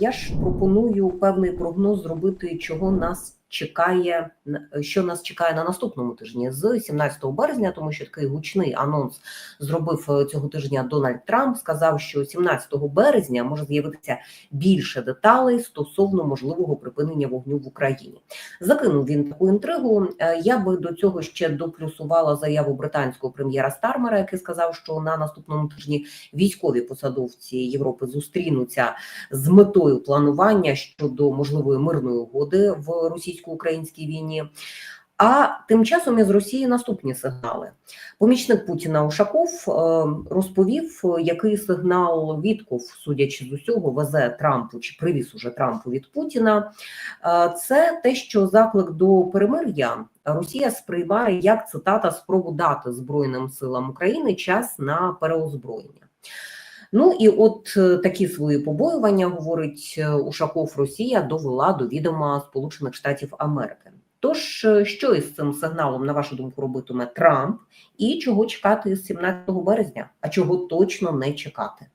Я ж пропоную певний прогноз зробити, чого нас чекає, що нас чекає на наступному тижні з 17 березня, тому що такий гучний анонс зробив е, цього тижня Дональд Трамп. Сказав, що 17 березня може з'явитися більше деталей стосовно можливого припинення вогню в Україні. Закинув він таку інтригу. Е, Я би до цього ще доплюсувала заяву британського прем'єра Стармера, який сказав, що на наступному тижні військові посадовці Європи зустрінуться з метою планування щодо можливої мирної угоди в російсько-українській війні. А тим часом із Росії наступні сигнали. Помічник Путіна Ушаков е, розповів, який сигнал відков, судячи з усього, везе Трампу чи привіз уже Трампу від Путіна. Е, Це те, що заклик до перемир'я Росія сприймає як цитата спробу дати Збройним силам України час на переозброєння. Ну і от е, такі свої побоювання, говорить е, Ушаков, Росія довела до відома Сполучених Штатів Америки. Тож, е, що із цим сигналом, на вашу думку, робитиме Трамп, і чого чекати з 17 березня, а чого точно не чекати?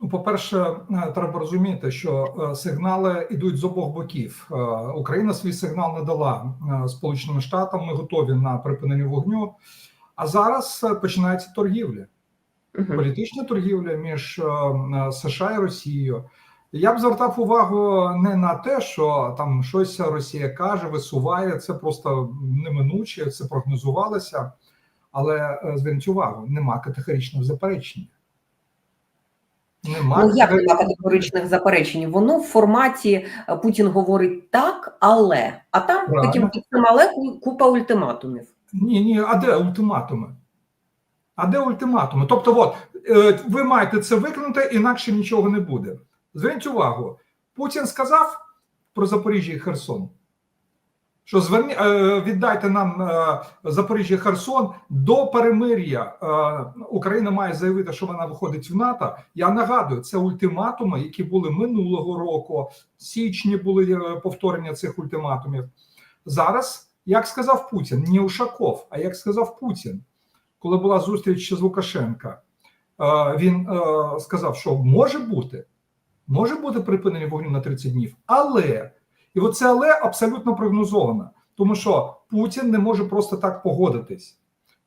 Ну, по-перше, треба розуміти, що сигнали йдуть з обох боків. Україна свій сигнал не дала Сполученим Штатам. Ми готові на припинення вогню. А зараз починається торгівля, політична торгівля між США і Росією. Я б звертав увагу не на те, що там щось Росія каже, висуває це просто неминуче, це прогнозувалося. Але зверніть увагу, нема категоричного заперечення. Нема ну, як нема категоричних заперечень. Воно в форматі е, Путін говорить так, але а там потім але купа ультиматумів. Ні, ні, а де ультиматуми? А де ультиматуми? Тобто, от е, ви маєте це виконати, інакше нічого не буде. Зверніть увагу, Путін сказав про Запоріжжя і Херсон. Що зверні, е, віддайте нам Запоріжжя і Херсон до перемир'я. Україна має заявити, що вона виходить в НАТО. Я нагадую, це ультиматуми, які були минулого року. В січні були повторення цих ультиматумів. Зараз, як сказав Путін, не Ушаков, а як сказав Путін, коли була зустріч з Лукашенка, він сказав, що може бути, може бути припинення вогню на 30 днів, але. І оце але абсолютно прогнозовано, тому що Путін не може просто так погодитись.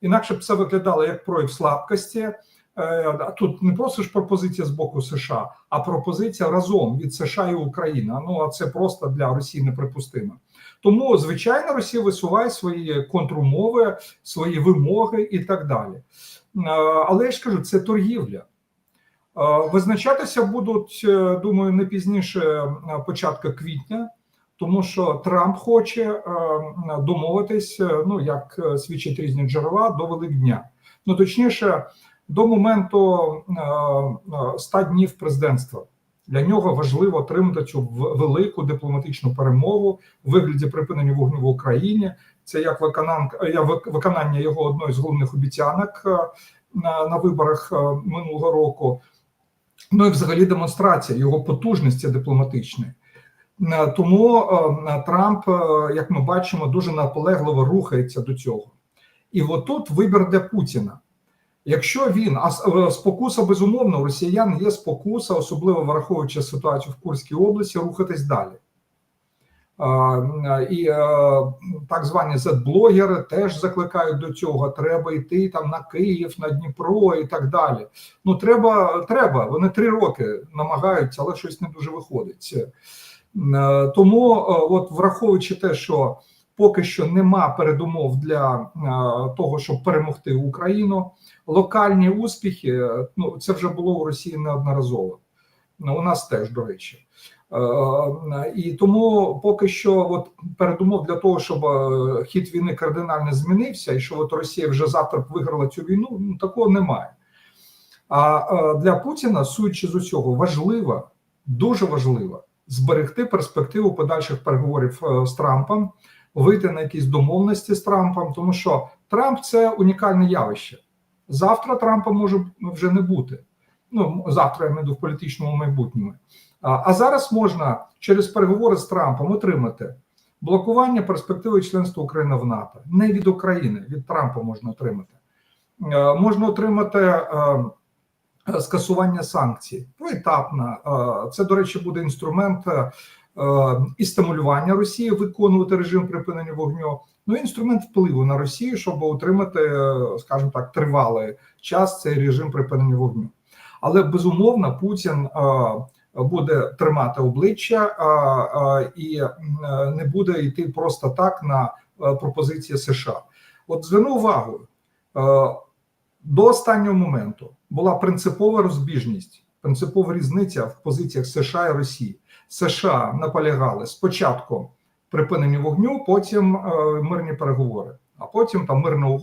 Інакше б це виглядало як прояв слабкості. Тут не просто ж пропозиція з боку США, а пропозиція разом від США і України. Ну а це просто для Росії неприпустимо. Тому, звичайно, Росія висуває свої контрумови, свої вимоги і так далі. Але я ж кажу, це торгівля. Визначатися будуть, думаю, не пізніше початка квітня тому що Трамп хоче е, домовитись, е, ну як е, свідчать різні джерела до Великдня. Ну точніше, до моменту 100 днів президентства. Для нього важливо отримати цю велику дипломатичну перемогу в вигляді припинення вогню в Україні. Це як виконання його одної з головних обіцянок на, на виборах минулого року. Ну і взагалі демонстрація його потужності дипломатичної. Е, тому е, Трамп, е, як ми бачимо, дуже наполегливо рухається до цього. І отут вибір для Путіна. Якщо він, а спокуса безумовно, у росіян є спокуса, особливо враховуючи ситуацію в Курській області, рухатись далі. І так звані Z-блогери теж закликають до цього. Треба йти там на Київ, на Дніпро і так далі. Ну треба, треба. Вони три роки намагаються, але щось не дуже виходить. Е, тому, е, от враховуючи те, що поки що нема передумов для е, того, щоб перемогти Україну, локальні успіхи, ну це вже було у Росії неодноразово. Ну, у нас теж до речі. І тому поки що, от передумов для того, щоб хід війни кардинально змінився, і що от Росія вже завтра виграла цю війну, ну такого немає. А для Путіна, судячи з усього, важливо, дуже важливо зберегти перспективу подальших переговорів е, з Трампом, вийти на якісь домовленості з Трампом, тому що Трамп це унікальне явище. Завтра Трампа може вже не бути. Ну завтра я маю в політичному майбутньому. А, а зараз можна через переговори з Трампом отримати блокування перспективи членства України в НАТО. Не від України, від Трампа можна отримати. Е, можна отримати е, скасування санкцій. Поетапно. Е, Це, до речі, буде інструмент і стимулювання Росії виконувати режим припинення вогню. Ну, інструмент впливу на Росію, щоб утримати, е, скажімо так, тривалий час цей режим припинення вогню. Але безумовно Путін е, буде тримати обличчя е, і не буде йти просто так на пропозиції США. От зверну увагу до останнього моменту була принципова розбіжність, принципова різниця в позиціях США і Росії. США наполягали спочатку припинення вогню, потім е, мирні переговори, а потім там мирна е,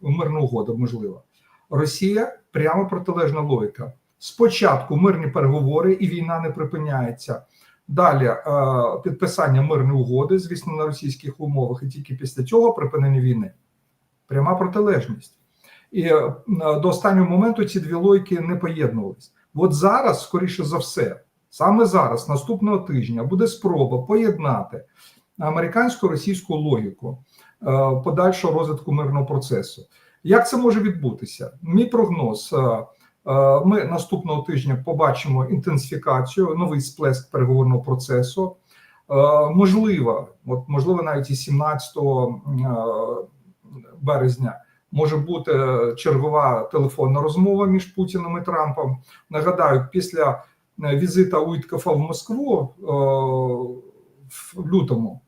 мирна угода, можливо. Росія прямо протилежна логіка. Спочатку мирні переговори і війна не припиняється. Далі е, підписання мирної угоди, звісно, на російських умовах, і тільки після цього припинення війни. Пряма протилежність. І до останнього моменту ці дві логіки не поєднувались. От зараз, скоріше за все, саме зараз, наступного тижня, буде спроба поєднати американську російську логіку е, подальшого розвитку мирного процесу. Як це може відбутися? Мій прогноз. е, е, Ми наступного тижня побачимо інтенсифікацію, новий сплеск переговорного процесу. Можливо, от можливо, навіть і 17 е, березня може бути чергова телефонна розмова між Путіним і Трампом. Нагадаю, після е, візита Уіткофа в Москву е, в лютому.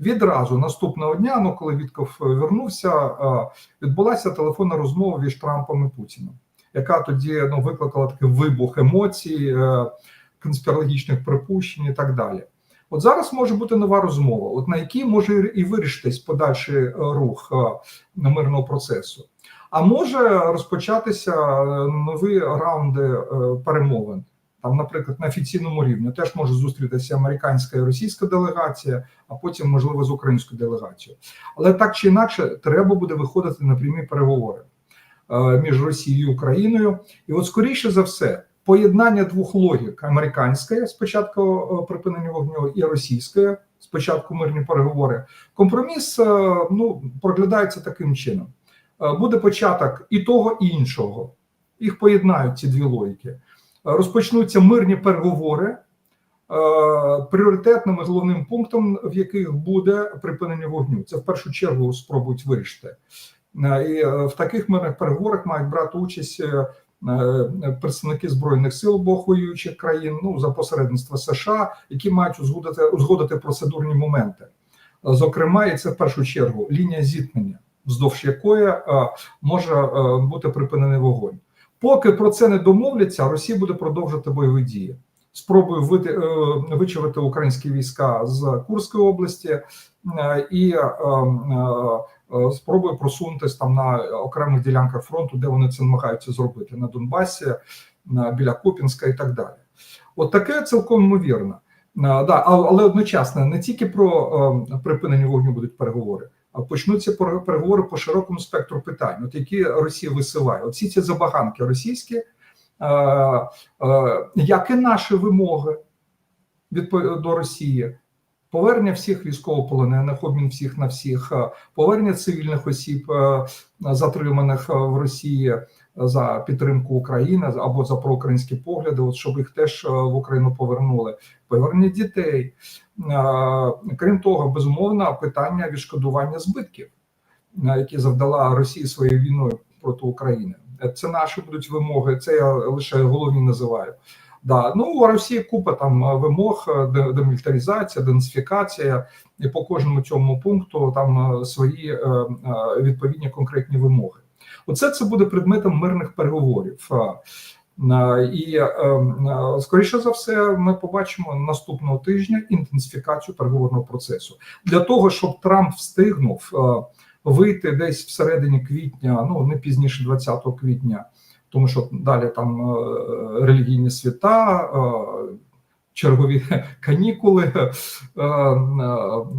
Відразу наступного дня, ну коли Вітков вернувся, е, відбулася телефонна розмова між Трампом і Путіним, яка тоді ну, викликала такий вибух емоцій, е, конспірологічних припущень і так далі. От зараз може бути нова розмова, от на якій може і вирішитись подальший е, рух е, мирного процесу. А може розпочатися е, нові раунди перемовин. Там, наприклад, на офіційному рівні теж може зустрітися американська і російська делегація, а потім, можливо, з українською делегацією. Але так чи інакше, треба буде виходити на прямі переговори між Росією і Україною. І от, скоріше за все, поєднання двох логік: американської спочатку е, припинення вогню і російської спочатку мирні переговори. Компроміс е, ну проглядається таким чином: Е, буде початок і того, і іншого. Їх поєднають ці дві логіки. Розпочнуться мирні переговори. Пріоритетним і головним пунктом, в яких буде припинення вогню, це в першу чергу спробують вирішити. І в таких мирних переговорах мають брати участь представники збройних сил обох воюючих країн, ну за посередництва США, які мають узгодити узгодити процедурні моменти. Е, Зокрема, і це в першу чергу лінія зіткнення, вздовж якої е, може е, бути припинений вогонь. Поки про це не домовляться, Росія буде продовжувати бойові дії. Спробує вити, е, вичавити українські війська з Курської області е, і е, е, спробує просунутися там на окремих ділянках фронту, де вони це намагаються зробити на Донбасі, біля Купінська і так далі. От таке цілком ймовірно. Е, Да, але одночасно не тільки про е, припинення вогню будуть переговори, а почнуться пер- переговори по широкому спектру питань, от які Росія висуває. Оці ці забаганки російські, е, е, як і наші вимоги до Росії. Повернення всіх військовополонених, обмін всіх на всіх, е, повернення цивільних осіб, е, затриманих е, в Росії за підтримку України або за проукраїнські погляди, от щоб їх теж в Україну повернули, повернення дітей. Крім того, безумовно, питання відшкодування збитків, які завдала Росія своєю війною проти України. Це наші будуть вимоги. Це я лише головні називаю. Да, ну у Росії купа там е, вимог, е, де- демілітаризація, денацифікація, і по кожному цьому пункту там е, свої відповідні конкретні вимоги. Оце це буде предметом мирних переговорів. І скоріше за все, ми побачимо наступного тижня інтенсифікацію переговорного процесу для того, щоб Трамп встигнув вийти десь всередині квітня, ну не пізніше 20 квітня, тому що далі там е, релігійні свята, е, чергові канікули е,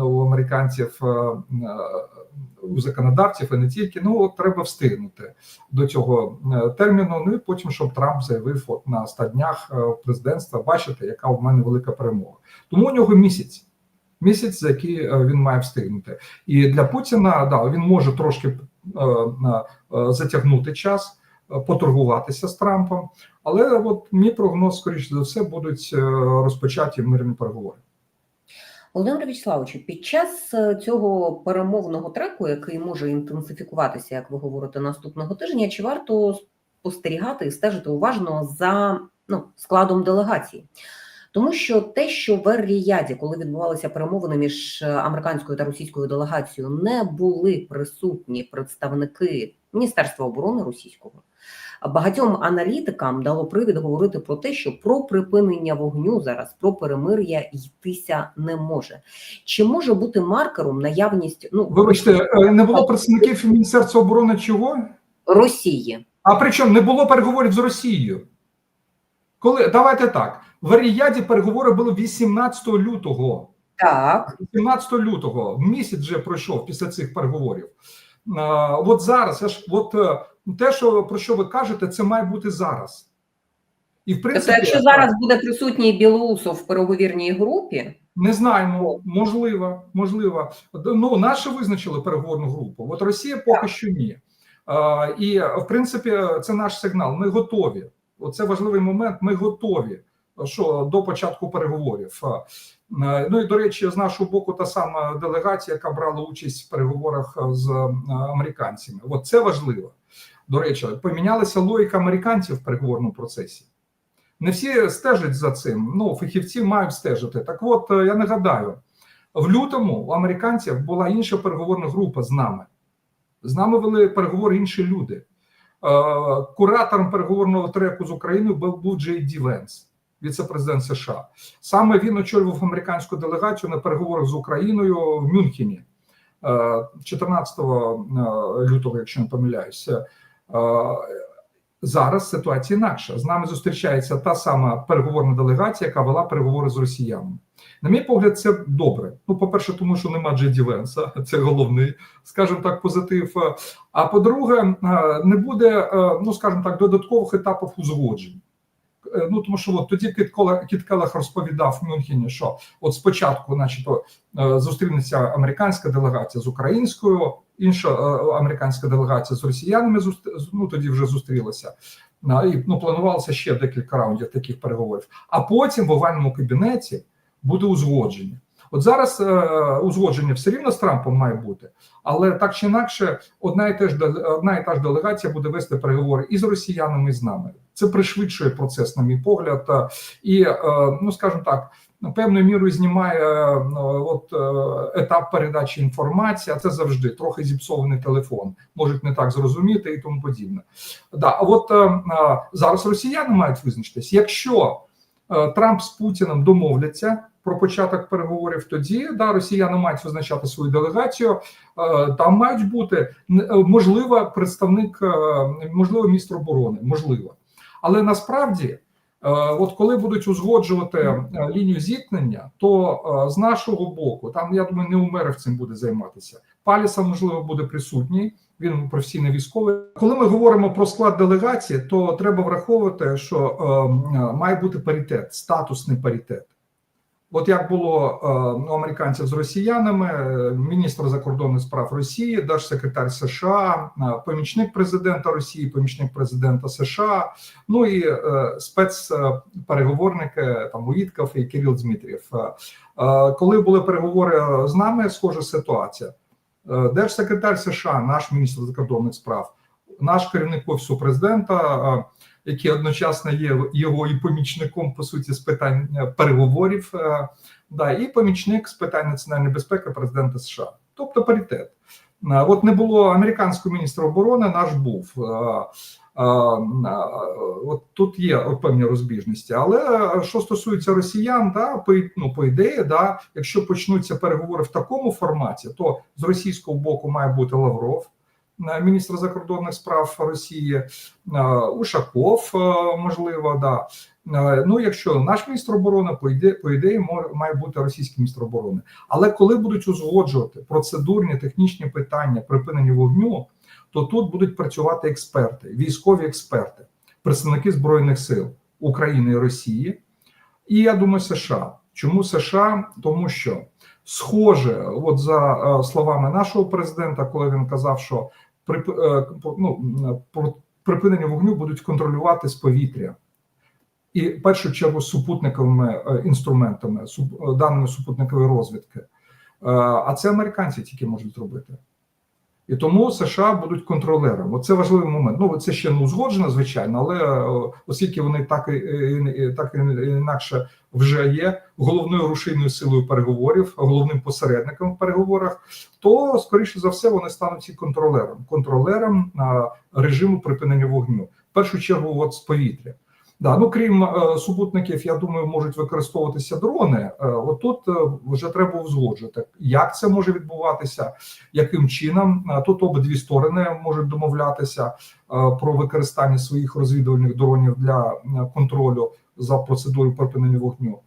у американців, у законодавців і не тільки. Ну от треба встигнути до цього терміну. Ну і потім, щоб Трамп заявив от на 100 днях президентства, бачите, яка у мене велика перемога. Тому у нього місяць. Місяць, за який він має встигнути, і для Путіна да він може трошки затягнути час, поторгуватися з Трампом. Але от мій прогноз, скоріше за все, будуть е, розпочаті мирні переговори. Володимир Вячеславович, під час е, цього перемовного треку, який може інтенсифікуватися, як ви говорите, наступного тижня, чи варто спостерігати і стежити уважно за ну, складом делегації? Тому що те, що в Ер-Ріяді, коли відбувалися перемовини між е, американською та російською делегацією, не були присутні представники Міністерства оборони російського, багатьом аналітикам дало привід говорити про те, що про припинення вогню зараз, про перемир'я йтися не може. Чи може бути маркером наявність ну Вибачте, е, не було представників Міністерства оборони чого? Росії? А причому не було переговорів з Росією. Коли давайте так, в Аріяді переговори були 18 лютого. Так, 17 лютого місяць вже пройшов після цих переговорів. А, от зараз, я ж от е, те, що про що ви кажете, це має бути зараз. І в тобто, принципі, якщо зараз буде присутній Білоусов в переговірній групі, не знаємо, можливо, можливо. Ну, наші визначили переговорну групу. От Росія поки що ні. І в принципі, це наш сигнал. Ми готові. Оце важливий момент. Ми готові. Що до початку переговорів. Е, Ну і до речі, з нашого боку, та сама делегація, яка брала участь в переговорах з е, американцями. От це важливо. До речі, помінялася логіка американців в переговорному процесі. Не всі стежать за цим. Ну, фахівці мають стежити. Так, от е, я нагадаю, в лютому у американців була інша переговорна група з нами. З нами вели переговори інші люди. Куратором переговорного треку з Україною був Джей Ді Венс, віце-президент США. Саме він очолював американську делегацію на переговорах з Україною в Мюнхені е, 14 лютого, якщо не помиляюся. Е, Зараз ситуація інакша. З нами зустрічається та сама переговорна делегація, яка вела переговори з росіянами. На мій погляд, це добре. Ну, по-перше, тому що нема Джеді Венса, це головний, скажімо так, позитив. А по-друге, е, не буде, е, ну скажімо так, додаткових етапів узгоджень. Е, Ну тому що от тоді Кіт Кіт Келлах розповідав в Мюнхені, що от спочатку, начебто, е, зустрінеться американська делегація з українською, інша е, американська делегація з росіянами ну тоді вже зустрілася. І ну планувалося ще декілька раундів таких переговорів. А потім в овальному кабінеті буде узгодження. От зараз е, узгодження все рівно з Трампом має бути, але так чи інакше, одна і теж одна і та ж делегація буде вести переговори і з росіянами, і з нами. Це пришвидшує процес, на мій погляд, е, і е, ну скажімо так, певною мірою знімає е, от е, етап передачі інформації. А це завжди трохи зіпсований телефон, можуть не так зрозуміти і тому подібне. Да, а от зараз росіяни мають визначитись, якщо Трамп з Путіним домовляться про початок переговорів, тоді да, росіяни мають визначати свою делегацію. Е, Там мають бути е, можливо представник, е, можливо, міністр оборони, можливо. Але насправді, е, от коли будуть узгоджувати е, лінію зіткнення, то е, з нашого боку, там я думаю, не Умеров цим буде займатися. Паліса можливо буде присутній. Він професійний військовий. Коли ми говоримо про склад делегації, то треба враховувати, що е, е, має бути паритет, статусний паритет. От як було е, у американців з росіянами, е, міністр закордонних справ Росії, держсекретар США, помічник президента Росії, помічник президента США, ну і е, спецпереговорники там Уїтков і Кирил Дмитрів. Е, коли були переговори з нами, схожа ситуація. Е, Держсекретар США, наш міністр закордонних справ, наш керівник офісу президента, е, який одночасно є його і помічником по суті з питань е, переговорів, да, і помічник з питань національної безпеки президента США, тобто паритет. От не було американського міністра оборони, наш був. От тут є певні розбіжності. Але що стосується росіян, да, по, ну, по ідеї, да, якщо почнуться переговори в такому форматі, то з російського боку має бути Лавров, е, міністр закордонних справ Росії, е, Ушаков, е, можливо, да. Ну, якщо наш міністр оборони, по ідеї, по ідеї має бути російський міністр оборони. Але коли будуть узгоджувати процедурні технічні питання припинення вогню, то тут будуть працювати експерти, військові експерти, представники збройних сил України і Росії, і я думаю, США. Чому США? Тому що схоже, от за е, словами нашого президента, коли він казав, що при ну, припинення вогню будуть контролювати з повітря. І в першу чергу супутниковими е, інструментами, е, даними супутникової розвідки. Е, А це американці тільки можуть зробити. І тому США будуть контролером. Оце важливий момент. Ну це ще не узгоджено, звичайно, але е, оскільки вони так і, так і інакше вже є головною рушійною силою переговорів, головним посередником в переговорах, то скоріше за все вони стануть і контролером, контролером режиму припинення вогню. В першу чергу, от з повітря. Да, ну крім е, супутників, я думаю, можуть використовуватися дрони. Е, отут е, вже треба узгоджувати, як це може відбуватися, яким чином. Е, Тут обидві сторони можуть домовлятися е, про використання своїх розвідувальних дронів для е, контролю за процедурою припинення вогню.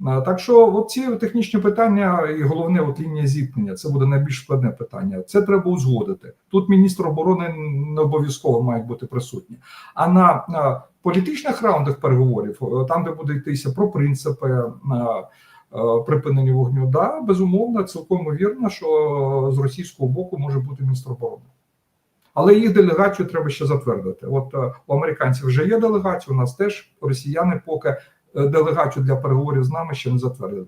Е, Так що ці технічні питання, і головне, от лінія зіткнення, це буде найбільш складне питання. Це треба узгодити. Тут міністр оборони не обов'язково мають бути присутні. А на політичних раундах переговорів, е, там, де буде йтися про принципи е, припинення вогню, да, безумовно, цілком вірно, що з російського боку може бути міністр оборони. Але їх делегацію треба ще затвердити. От у американців вже є делегація, у нас теж росіяни поки делегацію для переговорів з нами ще не затвердили.